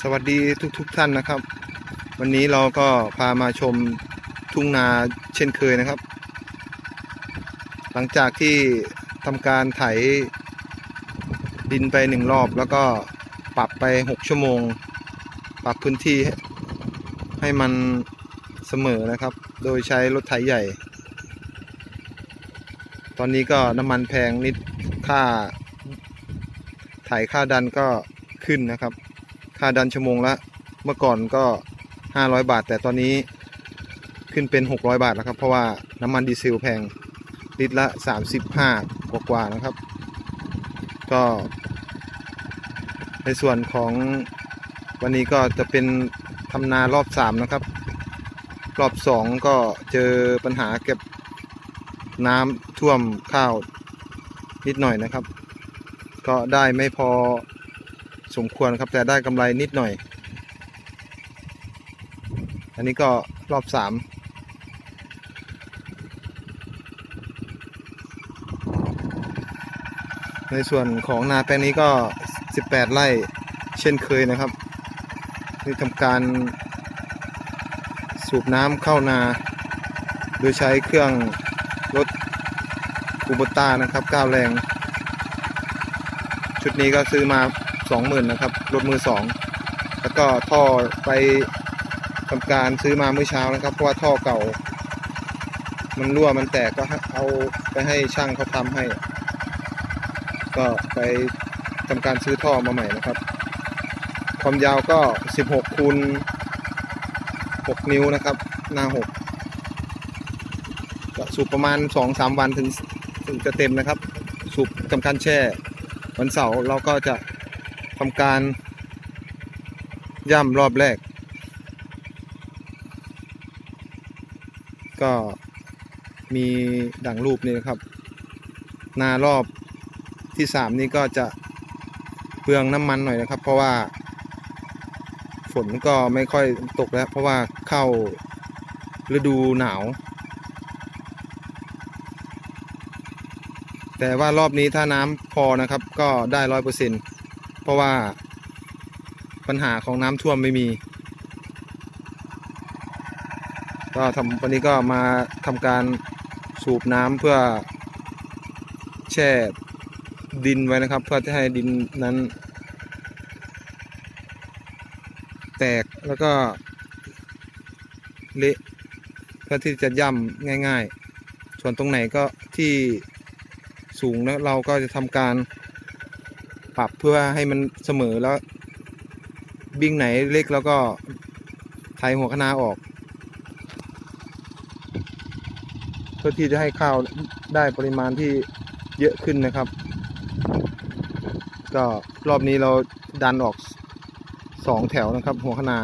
สวัสดีทุกๆทท่านนะครับ วันนี้เราก็พามาชมทุ่งนาเช่นเคยนะครับ หลังจากที่ทำการไถดินไปหนึ่งรอบแล้วก็ปรับไป 6 ชั่วโมง ปรับพื้นที่ให้ให้มันเสมอนะครับ โดยใช้รถไถใหญ่ ตอนนี้ก็น้ำมันแพงนิดค่าไถค่าดันก็ขึ้นนะครับ ค่าดันชั่วโมงละ เมื่อก่อนก็ 500 บาท แต่ตอนนี้ขึ้นเป็น 600 บาทแล้วครับ เพราะว่าน้ำมันดีเซลแพงลิตรละ 35 กว่ากว่านะครับ ก็ ในส่วนของวันนี้ก็จะเป็นทำนารอบ 3 นะครับ รอบ 2 ก็เจอปัญหาเก็บน้ำท่วมข้าวนิดหน่อยนะครับ ก็ได้ไม่พอ สมควรครับแต่ได้กำไรนิดหน่อย อันนี้ก็รอบสามในส่วนของนาแปลงนี้ก็ 18 ไร่เช่นเคยนะครับนี่ทำการสูบน้ำเข้านา โดยใช้เครื่องรถคูโบต้านะครับก้าวแรง ชุดนี้ก็ซื้อมา สองหมื่นนะครับ รถมือสอง แล้วก็ท่อไปทำการซื้อมาเมื่อเช้านะครับ เพราะว่าท่อเก่า มันรั่วมันแตกก็เอาไปให้ช่างเขาทำให้ ก็ไปทำการซื้อท่อมาใหม่นะครับ ความยาวก็16คูณ6นิ้วนะครับ หน้า6ก็สูบประมาณ2-3วันถึงถึงจะเต็มนะครับ สูบทำการแช่วันเสาร์เราก็จะ ทำการย่ำรอบแรก ก็มีดังรูปนี้นะครับ นารอบที่สามนี้ก็จะเปลืองน้ำมันหน่อยนะครับ เพราะว่าฝนก็ไม่ค่อยตกแล้ว เพราะว่าเข้าฤดูหนาว แต่ว่ารอบนี้ถ้าน้ำพอนะครับ ก็ได้ร้อยเปอร์เซ็น เพราะว่าปัญหาของน้ำท่วมไม่มี ก็ทำวันนี้ก็มาทำการสูบน้ำเพื่อแช่ดินไว้นะครับ เพื่อที่ให้ดินนั้น แตกแล้วก็เละเพื่อที่จะย่ำง่าย ๆ ส่วนตรงไหนก็ที่สูงแล้วเราก็จะทำการ ปรับเพื่อให้มันเสมอแล้ว บิ่งไหนเล็กแล้วก็ไถหัวคะนาออก เพื่อที่จะให้ข้าวได้ปริมาณที่เยอะขึ้นนะครับ ก็รอบนี้เราดันออกสองแถวนะครับ หัวคะนา